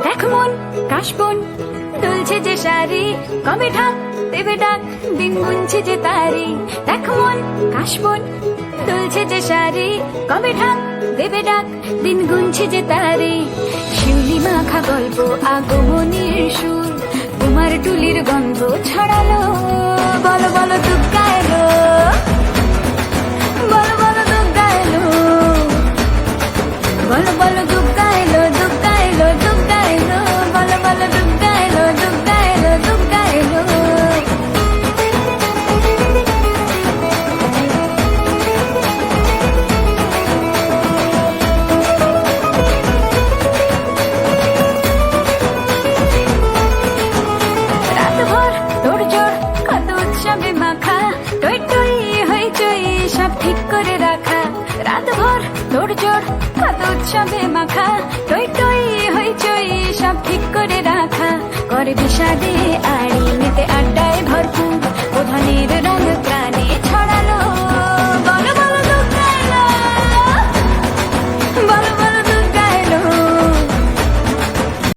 দেখ মন কাশবন দুলছে যে শাড়ি, কবে ঢাক দেবে ডাক? দিন গুনছে যে তারি। দেখ মন কাশবন দুলছে যে শাড়ি, কবে ঢাক দেবে ডাক? দিন গুনছে যে তারি। শিউলি মাখা গল্প আগমনের উৎসবে মাখা, টই টই হই চই সব ঠিক করে রাখা। রাতভর তোর জোর কত উৎসবে মাখা, টই টই